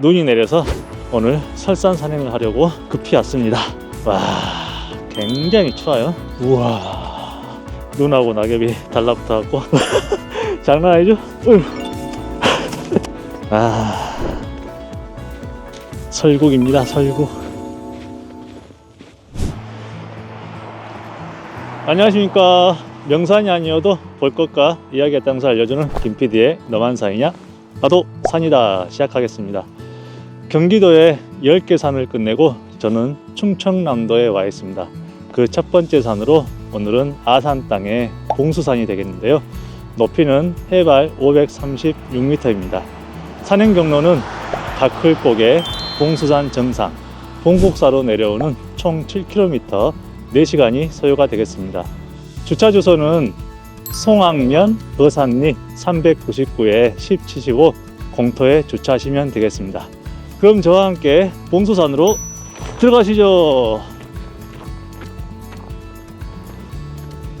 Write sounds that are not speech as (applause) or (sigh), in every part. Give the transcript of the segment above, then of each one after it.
눈이 내려서 오늘 설산 산행을 하려고 급히 왔습니다. 와, 굉장히 추워요. 우와, 눈하고 낙엽이 달라붙어 갖고 (laughs) 장난 아니죠? 아, 설국입니다. 설국. 안녕하십니까. 명산이 아니어도 볼 것과 이야기의 땅을 알려주는 김PD의 너만 산이냐? 나도 산이다 시작하겠습니다. 경기도에 10개 산을 끝내고 저는 충청남도에 와 있습니다. 그 첫 번째 산으로 오늘은 아산 땅의 봉수산이 되겠는데요. 높이는 해발 536m입니다. 산행 경로는 가클곡의 봉수산 정상, 봉곡사로 내려오는 총 7km 4시간이 소요가 되겠습니다. 주차 주소는 송악면 버산리 399에 1075 공터에 주차하시면 되겠습니다. 그럼 저와 함께 봉수산으로 들어가시죠.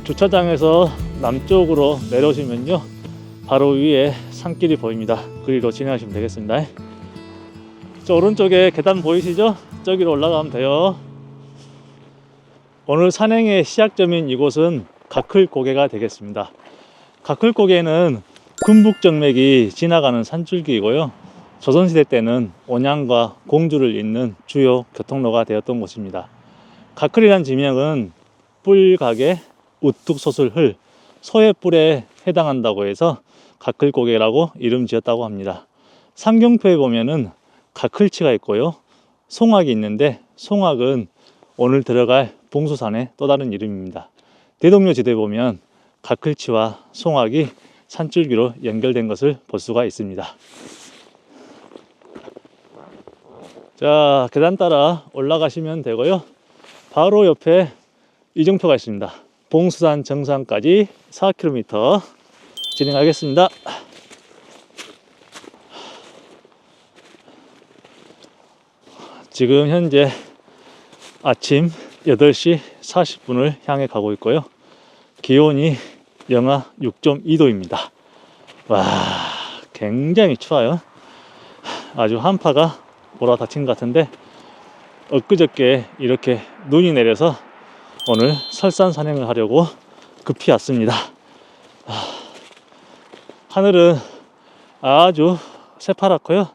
주차장에서 남쪽으로 내려오시면요. 바로 위에 산길이 보입니다. 그리로 진행하시면 되겠습니다. 저 오른쪽에 계단 보이시죠? 저기로 올라가면 돼요. 오늘 산행의 시작점인 이곳은 가클고개가 되겠습니다. 가클고개는 금북정맥이 지나가는 산줄기이고요. 조선시대 때는 온양과 공주를 잇는 주요 교통로가 되었던 곳입니다. 가클이란 지명은 뿔각의 우뚝 솟을 소의 뿔에 해당한다고 해서 가클고개라고 이름 지었다고 합니다. 상경표에 보면은 가클치가 있고요. 송악이 있는데 송악은 오늘 들어갈 봉수산의 또 다른 이름입니다. 대동료 지도에 보면 가클치와 송악이 산줄기로 연결된 것을 볼 수가 있습니다. 자, 계단 따라 올라가시면 되고요. 바로 옆에 이정표가 있습니다. 봉수산 정상까지 4km 진행하겠습니다. 지금 현재 아침 8시 40분을 향해 가고 있고요. 기온이 영하 6.2도입니다. 와, 굉장히 추워요. 아주 한파가 몰아닥친 것 같은데, 엊그저께 이렇게 눈이 내려서 오늘 설산 산행을 하려고 급히 왔습니다. 아, 하늘은 아주 새파랗고요.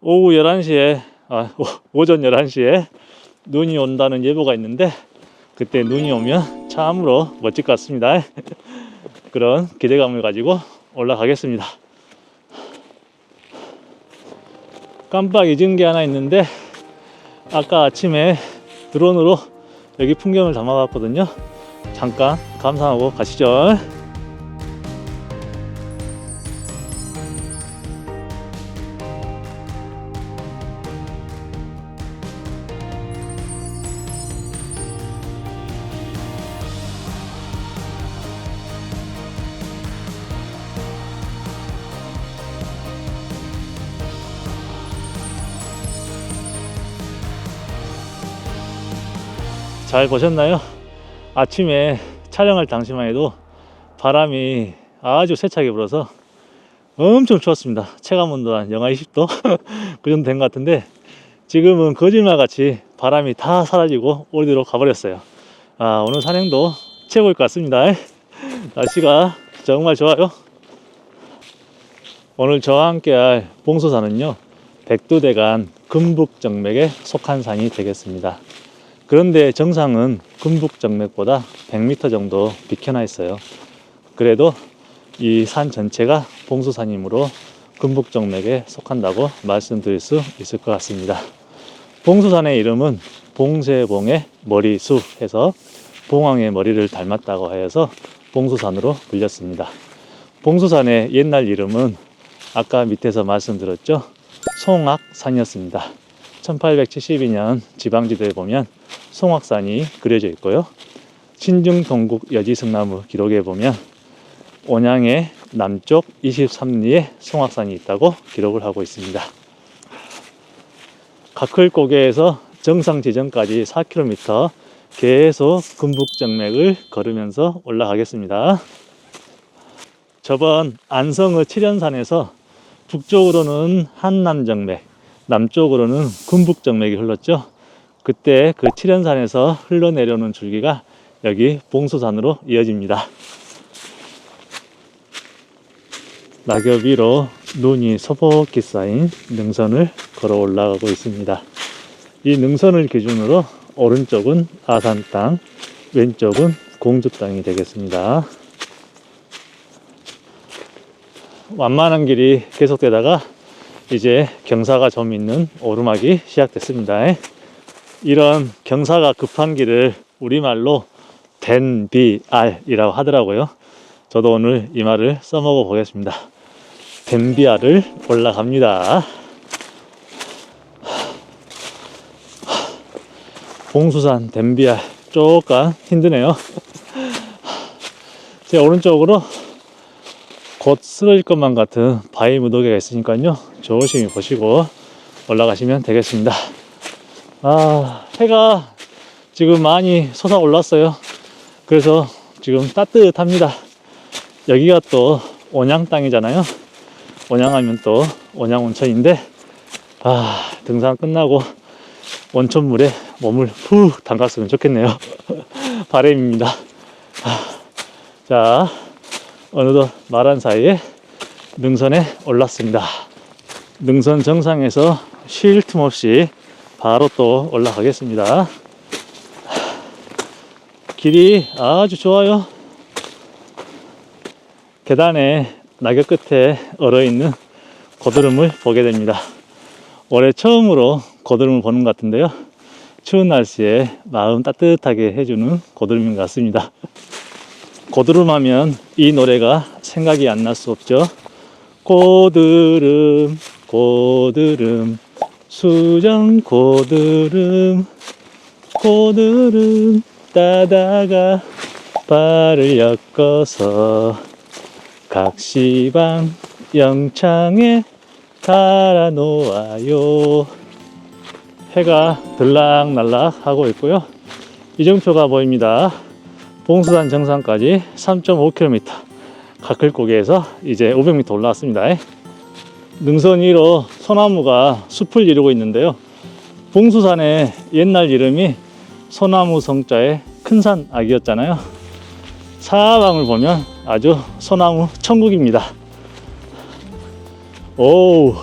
오후 11시에, 아, 오- 오전 11시에 눈이 온다는 예보가 있는데 그때 눈이 오면 참으로 멋질 것 같습니다. (laughs) 그런 기대감을 가지고 올라가겠습니다. 깜빡 잊은 게 하나 있는데 아까 아침에 드론으로 여기 풍경을 담아봤거든요. 잠깐 감상하고 가시죠. 잘 보셨나요? 아침에 촬영할 당시만 해도 바람이 아주 세차게 불어서 엄청 추웠습니다. 체감 온도 한 영하 20도 (laughs) 그 정도 된 것 같은데 지금은 거짓말 같이 바람이 다 사라지고 어디로 가버렸어요. 아, 오늘 산행도 최고일 것 같습니다. (laughs) 날씨가 정말 좋아요. 오늘 저와 함께 할 봉소산은요, 백두대간 금북정맥에 속한 산이 되겠습니다. 그런데 정상은 금북정맥보다 100m 정도 비켜나 있어요. 그래도 이 산 전체가 봉수산이므로 금북정맥에 속한다고 말씀드릴 수 있을 것 같습니다. 봉수산의 이름은 봉쇄봉의 머리수 해서 봉황의 머리를 닮았다고 하여서 봉수산으로 불렸습니다. 봉수산의 옛날 이름은 아까 밑에서 말씀드렸죠. 송악산이었습니다. 1872년 지방지도에 보면 송악산이 그려져 있고요. 신중 동국 여지승나무 기록에 보면 온양의 남쪽 23리에 송악산이 있다고 기록을 하고 있습니다. 가클고개에서 정상 지점까지 4km 계속 금북정맥을 걸으면서 올라가겠습니다. 저번 안성의 칠연산에서 북쪽으로는 한남정맥, 남쪽으로는 군북정맥이 흘렀죠. 그때 그 칠연산에서 흘러내려오는 줄기가 여기 봉수산으로 이어집니다. 낙엽 위로 눈이 소복히 쌓인 능선을 걸어 올라가고 있습니다. 이 능선을 기준으로 오른쪽은 아산 땅, 왼쪽은 공주 땅이 되겠습니다. 완만한 길이 계속되다가 이제 경사가 좀 있는 오르막이 시작됐습니다. 이런 경사가 급한 길을 우리말로 덴비알이라고 하더라고요. 저도 오늘 이 말을 써먹어 보겠습니다. 덴비알을 올라갑니다. 봉수산 덴비알 조금 힘드네요. 제 오른쪽으로 곧 쓰러질 것만 같은 바위 무더기가 있으니까요. 조심히 보시고 올라가시면 되겠습니다. 아, 해가 지금 많이 솟아 올랐어요. 그래서 지금 따뜻합니다. 여기가 또 온양 땅이잖아요. 온양하면 또 온양 온천인데, 아, 등산 끝나고 온천물에 몸을 푹 담갔으면 좋겠네요. (laughs) 바람입니다. 아, 자, 어느덧 말한 사이에 능선에 올랐습니다. 능선 정상에서 쉴 틈 없이 바로 또 올라가겠습니다. 길이 아주 좋아요. 계단에 낙엽 끝에 얼어 있는 고드름을 보게 됩니다. 올해 처음으로 고드름을 보는 것 같은데요. 추운 날씨에 마음 따뜻하게 해주는 고드름인 것 같습니다. 고드름 하면 이 노래가 생각이 안 날 수 없죠. 고드름, 고드름, 수정 고드름, 고드름 따다가 발을 엮어서 각시방 영창에 달아 놓아요. 해가 들락날락 하고 있고요. 이정표가 보입니다. 봉수산 정상까지 3.5km 가클고개에서 이제 500m 올라왔습니다. 능선 위로 소나무가 숲을 이루고 있는데요. 봉수산의 옛날 이름이 소나무 성자의 큰산 악이었잖아요. 사방을 보면 아주 소나무 천국입니다. 오,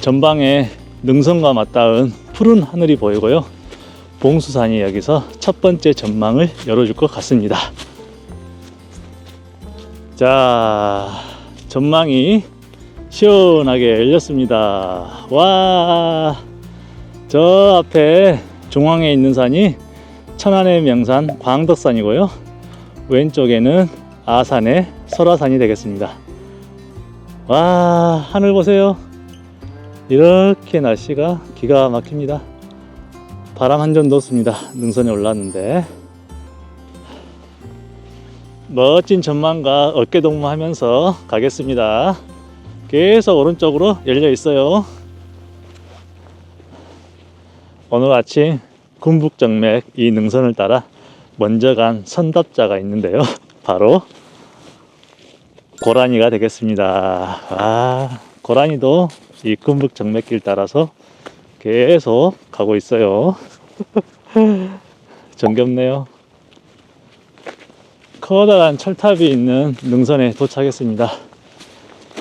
전방에 능선과 맞닿은 푸른 하늘이 보이고요. 봉수산이 여기서 첫 번째 전망을 열어줄 것 같습니다. 자, 전망이 시원하게 열렸습니다. 와, 저 앞에 중앙에 있는 산이 천안의 명산 광덕산이고요. 왼쪽에는 아산의 설화산이 되겠습니다. 와, 하늘 보세요. 이렇게 날씨가 기가 막힙니다. 바람 한 점도 없습니다. 능선에 올랐는데. 멋진 전망과 어깨 동무하면서 가겠습니다. 계속 오른쪽으로 열려 있어요. 오늘 아침 군북정맥 이 능선을 따라 먼저 간 선답자가 있는데요. (laughs) 바로 고라니가 되겠습니다. 아, 고라니도 이 군북정맥길 따라서 계속 가고 있어요. (laughs) 정겹네요. 커다란 철탑이 있는 능선에 도착했습니다.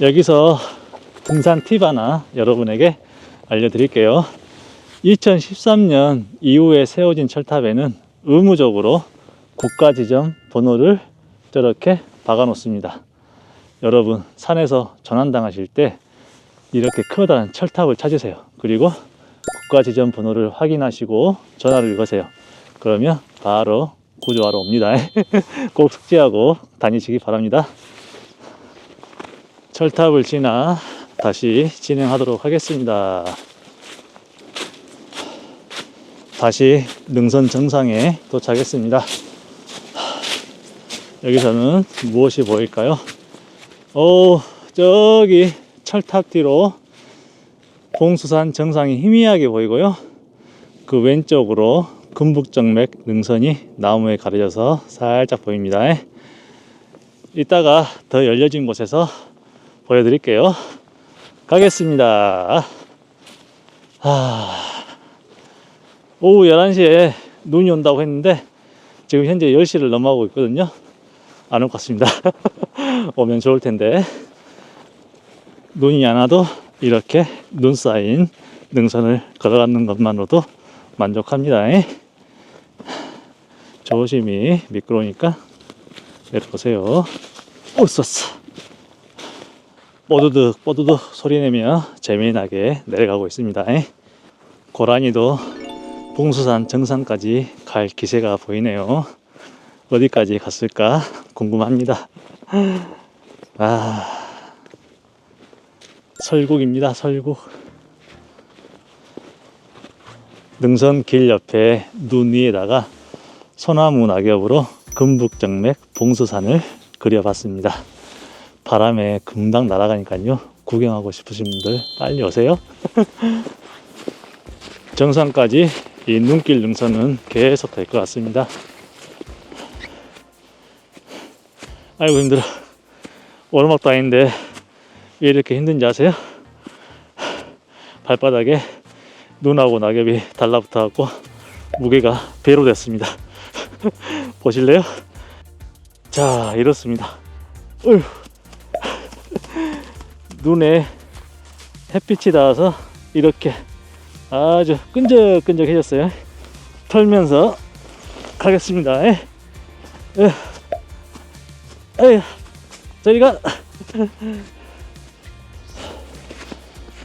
여기서 등산 팁 하나 여러분에게 알려드릴게요. 2013년 이후에 세워진 철탑에는 의무적으로 국가 지점 번호를 저렇게 박아 놓습니다. 여러분 산에서 전환당하실 때 이렇게 커다란 철탑을 찾으세요. 그리고 국가 지점 번호를 확인하시고 전화를 거세요. 그러면 바로 구조하러 옵니다. (laughs) 꼭 숙지하고 다니시기 바랍니다. 철탑을 지나 다시 진행하도록 하겠습니다. 다시 능선 정상에 도착했습니다. 여기서는 무엇이 보일까요? 오, 저기 철탑 뒤로 봉수산 정상이 희미하게 보이고요. 그 왼쪽으로 금북정맥 능선이 나무에 가려져서 살짝 보입니다. 이따가 더 열려진 곳에서 보여드릴게요. 가겠습니다. 아, 오후 11시에 눈이 온다고 했는데 지금 현재 10시를 넘어가고 있거든요. 안 올 것 같습니다. (laughs) 오면 좋을 텐데. 눈이 안 와도 이렇게 눈 쌓인 능선을 걸어가는 것만으로도 만족합니다. 조심히 미끄러우니까 내려보세요. 오쏘쏘. 뽀드득 뽀드득 소리 내며 재미나게 내려가고 있습니다. 고라니도 봉수산 정상까지 갈 기세가 보이네요. 어디까지 갔을까 궁금합니다. 아, 설국입니다. 설국. 능선 길 옆에 눈 위에다가 소나무 낙엽으로 금북정맥 봉수산을 그려봤습니다. 바람에 금방 날아가니까요. 구경하고 싶으신 분들 빨리 오세요. (laughs) 정상까지 이 눈길 능선은 계속 될 것 같습니다. 아이고 힘들어. 오르막도 아닌데 왜 이렇게 힘든지 아세요? 발바닥에 눈하고 낙엽이 달라붙어 갖고 무게가 배로 됐습니다. (laughs) 보실래요? 자 이렇습니다. 어휴. 눈에 햇빛이 닿아서 이렇게 아주 끈적끈적해졌어요. 털면서 가겠습니다. 에휴, 저리가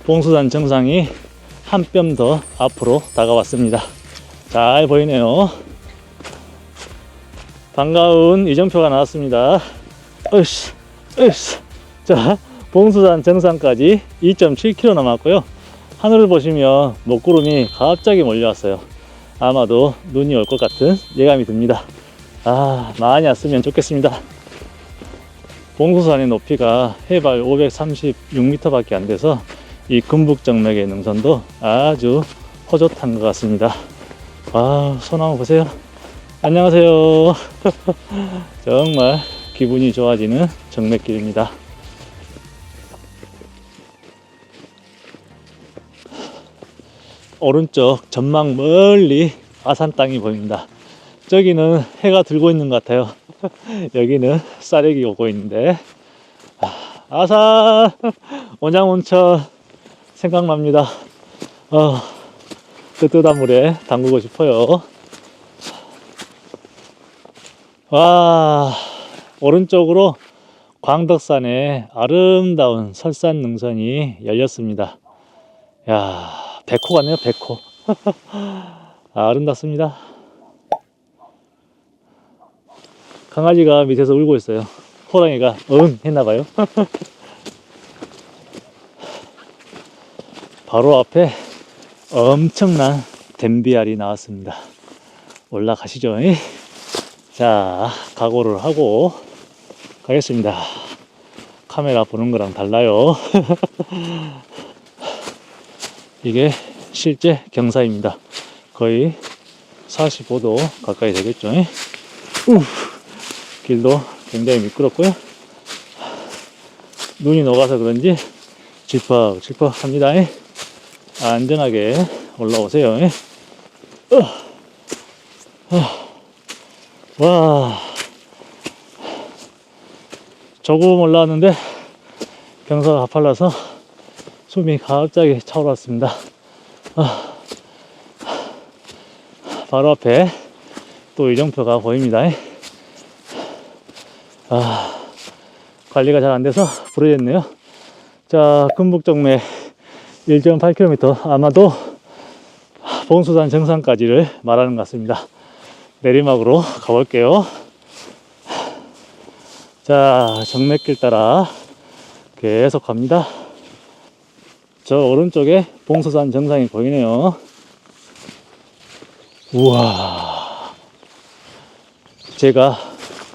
봉수산 정상이 한 뼘 더 앞으로 다가왔습니다. 잘 보이네요. 반가운 이정표가 나왔습니다. 으쌰, 으쌰. 자, 봉수산 정상까지 2.7km 남았고요. 하늘을 보시면 먹구름이 갑자기 몰려왔어요. 아마도 눈이 올 것 같은 예감이 듭니다. 아, 많이 왔으면 좋겠습니다. 봉수산의 높이가 해발 536m 밖에 안 돼서 이 금북정맥의 능선도 아주 허젓한 것 같습니다. 아, 소나무 보세요. 안녕하세요. (laughs) 정말 기분이 좋아지는 정맥길입니다. 오른쪽 전망 멀리 아산 땅이 보입니다. 저기는 해가 들고 있는 것 같아요. (laughs) 여기는 쌀액이 오고 있는데 아, 아산 온양온천 생각납니다. 어, 뜨뜻한 물에 담그고 싶어요. 와 오른쪽으로 광덕산의 아름다운 설산 능선이 열렸습니다. 야 백호 같네요 백호 (laughs) 아름답습니다. 강아지가 밑에서 울고 있어요. 호랑이가 응 했나봐요. (laughs) 바로 앞에 엄청난 댐비알이 나왔습니다. 올라가시죠. 자, 각오를 하고 가겠습니다. 카메라 보는 거랑 달라요. (laughs) 이게 실제 경사입니다. 거의 45도 가까이 되겠죠. 우. 길도 굉장히 미끄럽고요. 눈이 녹아서 그런지 질퍽 질퍽 합니다. 안전하게 올라오세요. 어. 어. 와. 조금 올라왔는데 경사가 가팔라서 숨이 갑자기 차올랐습니다. 아. 바로 앞에 또 이정표가 보입니다. 아, 관리가 잘 안 돼서 부러졌네요. 자, 금북정맥 1.8km 아마도 봉수산 정상까지를 말하는 것 같습니다. 내리막으로 가볼게요. 자, 정맥길 따라 계속 갑니다. 저 오른쪽에 봉수산 정상이 보이네요. 우와. 제가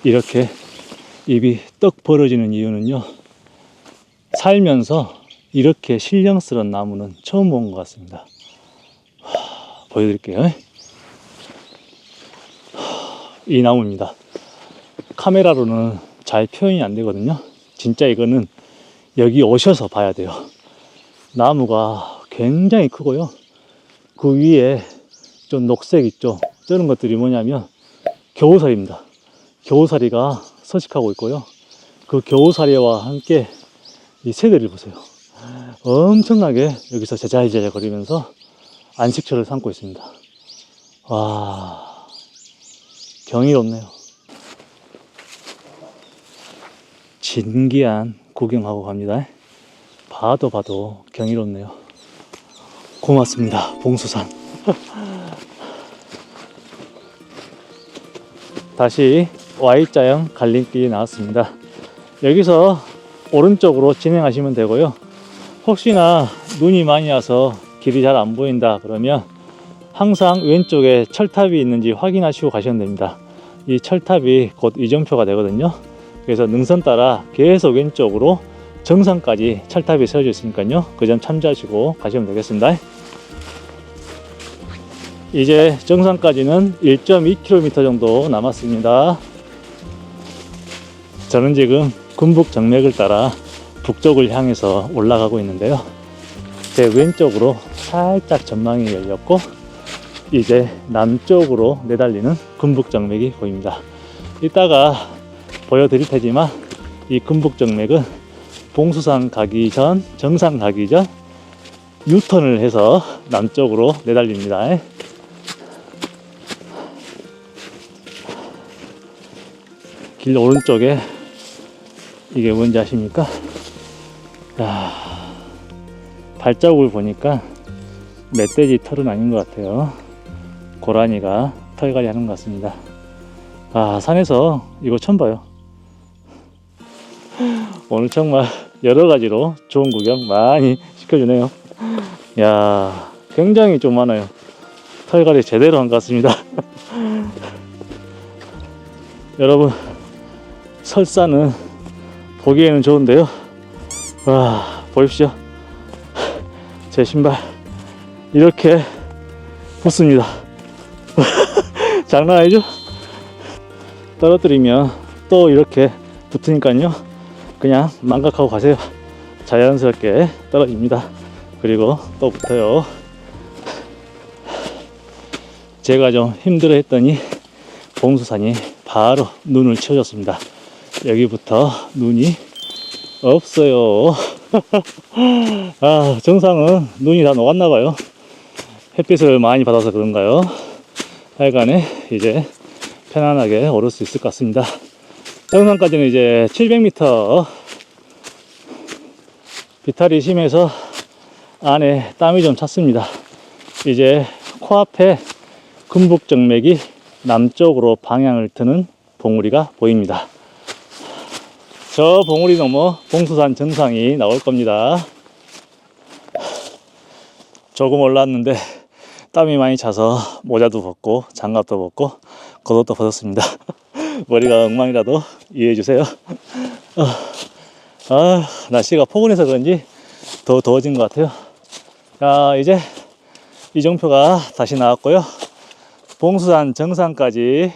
이렇게 입이 떡 벌어지는 이유는요. 살면서 이렇게 신령스러운 나무는 처음 본 것 같습니다. 하, 보여드릴게요. 하, 이 나무입니다. 카메라로는 잘 표현이 안 되거든요. 진짜 이거는 여기 오셔서 봐야 돼요. 나무가 굉장히 크고요. 그 위에 좀 녹색 있죠. 저런 것들이 뭐냐면 겨우살입니다. 겨우살이가 서식하고 있고요. 그 겨우살이와 함께 이 새들을 보세요. 엄청나게 여기서 제자리제자 거리면서 안식처를 삼고 있습니다. 와, 경이롭네요. 진기한 구경하고 갑니다. 봐도 봐도 경이롭네요. 고맙습니다. 봉수산. (laughs) 다시 Y자형 갈림길이 나왔습니다. 여기서 오른쪽으로 진행하시면 되고요. 혹시나 눈이 많이 와서 길이 잘 안 보인다 그러면 항상 왼쪽에 철탑이 있는지 확인하시고 가시면 됩니다. 이 철탑이 곧 이정표가 되거든요. 그래서 능선 따라 계속 왼쪽으로 정상까지 철탑이 세워져 있으니까요. 그 점 참조하시고 가시면 되겠습니다. 이제 정상까지는 1.2km 정도 남았습니다. 저는 지금 군북 정맥을 따라 북쪽을 향해서 올라가고 있는데요. 제 왼쪽으로 살짝 전망이 열렸고 이제 남쪽으로 내달리는 군북 정맥이 보입니다. 이따가 보여드릴 테지만 이 군북 정맥은 봉수산 가기 전 정상 가기 전 유턴을 해서 남쪽으로 내달립니다. 길 오른쪽에 이게 뭔지 아십니까? 야, 발자국을 보니까 멧돼지 털은 아닌 것 같아요. 고라니가 털갈이 하는 것 같습니다. 아, 산에서 이거 처음 봐요. 오늘 정말 여러 가지로 좋은 구경 많이 시켜주네요. 야, 굉장히 좀 많아요. 털갈이 제대로 한 것 같습니다. (laughs) 여러분, 설사는 보기에는 좋은데요. 와, 보십시오. (laughs) 제 신발 이렇게 붙습니다. (laughs) 장난 아니죠? 떨어뜨리면 또 이렇게 붙으니까요. 그냥 망각하고 가세요. 자연스럽게 떨어집니다. 그리고 또 붙어요. 제가 좀 힘들어 했더니 봉수산이 바로 눈을 치워줬습니다. 여기부터 눈이 없어요. (laughs) 아, 정상은 눈이 다 녹았나봐요. 햇빛을 많이 받아서 그런가요? 하여간에 이제 편안하게 오를 수 있을 것 같습니다. 정상까지는 이제 700m 비탈이 심해서 안에 땀이 좀 찼습니다. 이제 코앞에 금북정맥이 남쪽으로 방향을 트는 봉우리가 보입니다. 저 봉우리 넘어 봉수산 정상이 나올 겁니다. 조금 올랐는데 땀이 많이 차서 모자도 벗고 장갑도 벗고 겉옷도 벗었습니다. (laughs) 머리가 엉망이라도 이해해 주세요. 아, 아, 날씨가 포근해서 그런지 더 더워진 것 같아요. 자, 이제 이정표가 다시 나왔고요. 봉수산 정상까지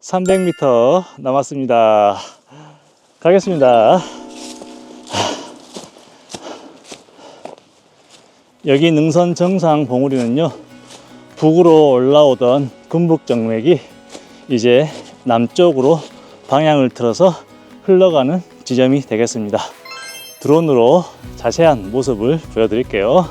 300m 남았습니다. 가겠습니다. 여기 능선 정상 봉우리는요, 북으로 올라오던 금북정맥이 이제 남쪽으로 방향을 틀어서 흘러가는 지점이 되겠습니다. 드론으로 자세한 모습을 보여드릴게요.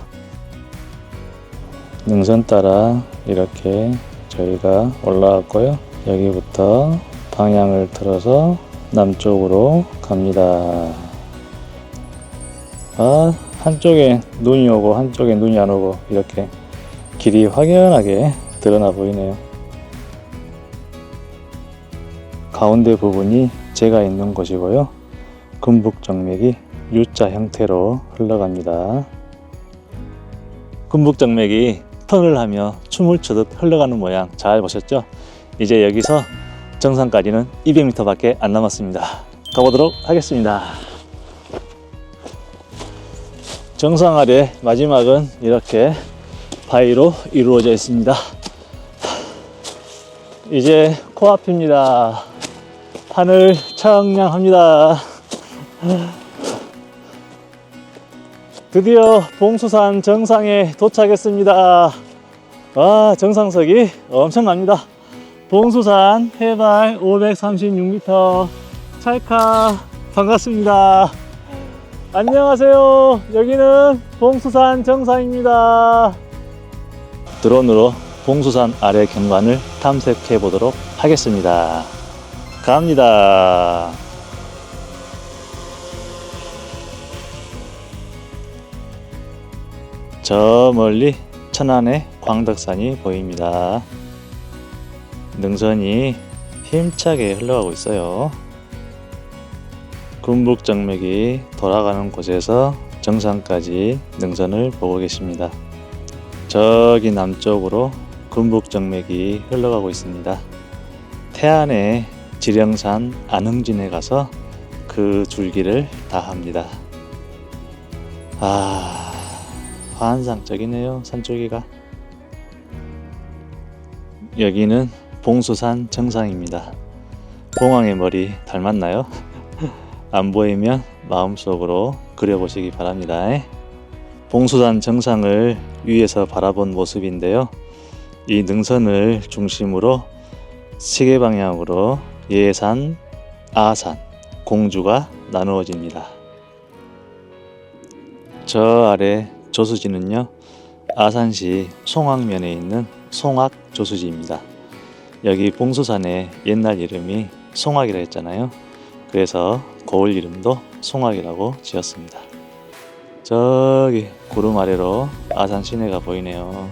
능선 따라 이렇게 저희가 올라왔고요. 여기부터 방향을 틀어서 남쪽으로 갑니다. 아, 한쪽에 눈이 오고 한쪽에 눈이 안 오고 이렇게 길이 확연하게 드러나 보이네요. 가운데 부분이 제가 있는 곳이고요. 금북정맥이 U자 형태로 흘러갑니다. 금북정맥이 턴을 하며 춤을 추듯 흘러가는 모양 잘 보셨죠? 이제 여기서 정상까지는 200m밖에 안 남았습니다. 가보도록 하겠습니다. 정상 아래 마지막은 이렇게 바위로 이루어져 있습니다. 이제 코앞입니다. 하늘 청량합니다. 드디어 봉수산 정상에 도착했습니다. 와, 정상석이 엄청납니다. 봉수산 해발 536m 찰카 반갑습니다. 안녕하세요. 여기는 봉수산 정상입니다. 드론으로 봉수산 아래 경관을 탐색해 보도록 하겠습니다. 갑니다. 저 멀리 천안의 광덕산이 보입니다. 능선이 힘차게 흘러가고 있어요. 군북정맥이 돌아가는 곳에서 정상까지 능선을 보고 계십니다. 저기 남쪽으로 군북정맥이 흘러가고 있습니다. 태안의 지령산 안흥진에 가서 그 줄기를 다 합니다. 아, 환상적이네요, 산줄기가. 여기는 봉수산 정상입니다. 봉황의 머리 닮았나요? (laughs) 안 보이면 마음속으로 그려보시기 바랍니다. 봉수산 정상을 위에서 바라본 모습인데요. 이 능선을 중심으로 시계 방향으로 예산, 아산, 공주가 나누어집니다. 저 아래 조수지는요, 아산시 송악면에 있는 송악 조수지입니다. 여기 봉수산의 옛날 이름이 송악이라 했잖아요. 그래서 고을 이름도 송악이라고 지었습니다. 저기 구름 아래로 아산 시내가 보이네요.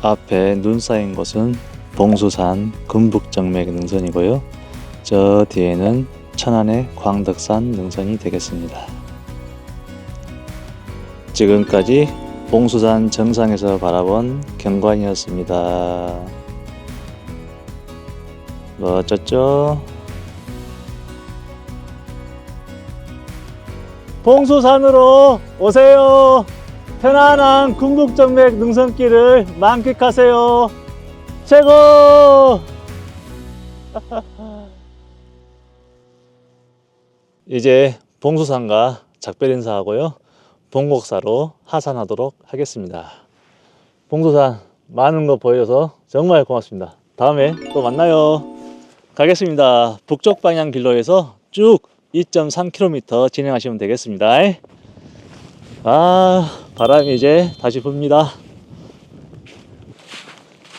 앞에 눈 쌓인 곳은 봉수산 금북정맥 능선이고요. 저 뒤에는 천안의 광덕산 능선이 되겠습니다. 지금까지 봉수산 정상에서 바라본 경관이었습니다. 멋졌죠? 봉수산으로 오세요. 편안한 궁극정맥 능선길을 만끽하세요. 최고! (laughs) 이제 봉수산과 작별 인사하고요. 봉곡사로 하산하도록 하겠습니다. 봉수산 많은 거 보여서 정말 고맙습니다. 다음에 또 만나요. 가겠습니다. 북쪽 방향 길로에서 쭉 2.3km 진행하시면 되겠습니다. 아, 바람이 이제 다시 붑니다.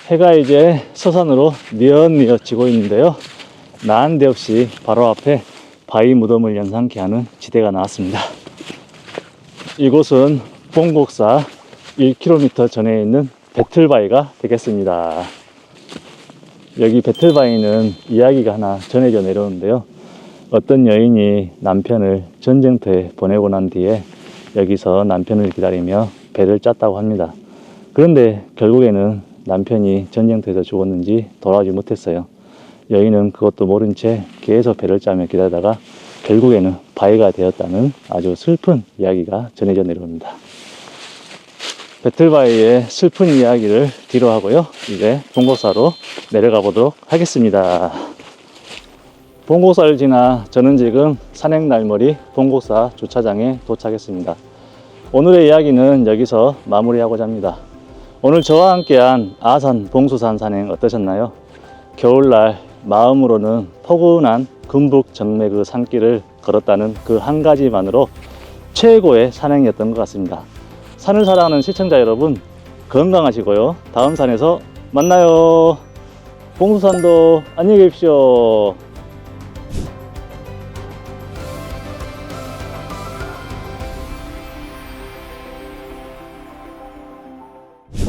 해가 이제 서산으로 뉘엿뉘엿 지고 있는데요. 난데없이 바로 앞에 바위 무덤을 연상케 하는 지대가 나왔습니다. 이곳은 봉곡사 1km 전에 있는 배틀바위가 되겠습니다. 여기 배틀바위는 이야기가 하나 전해져 내려오는데요. 어떤 여인이 남편을 전쟁터에 보내고 난 뒤에 여기서 남편을 기다리며 배를 짰다고 합니다. 그런데 결국에는 남편이 전쟁터에서 죽었는지 돌아오지 못했어요. 여인은 그것도 모른 채 계속 배를 짜며 기다리다가 결국에는 바위가 되었다는 아주 슬픈 이야기가 전해져 내려옵니다. 배틀바위의 슬픈 이야기를 뒤로 하고요. 이제 봉고사로 내려가 보도록 하겠습니다. 봉고사를 지나 저는 지금 산행날머리 봉고사 주차장에 도착했습니다. 오늘의 이야기는 여기서 마무리하고자 합니다. 오늘 저와 함께한 아산 봉수산 산행 어떠셨나요? 겨울날 마음으로는 포근한 금북 정맥 그 산길을 걸었다는 그 한 가지만으로 최고의 산행이었던 것 같습니다. 산을 사랑하는 시청자 여러분 건강하시고요. 다음 산에서 만나요. 봉수산도 안녕히 계십시오.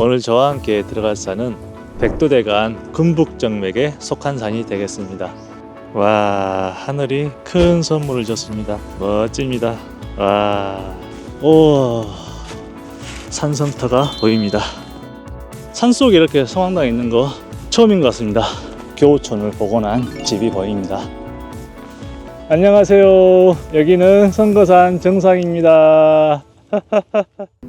오늘 저와 함께 들어갈 산은 백두대간 금북정맥에 속한 산이 되겠습니다. 와 하늘이 큰 선물을 줬습니다. 멋집니다. 와 오. 산성터가 보입니다. 산속에 이렇게 성황당 있는 거 처음인 것 같습니다. 교우촌을 복원한 집이 보입니다. 안녕하세요. 여기는 선거산 정상입니다. (laughs)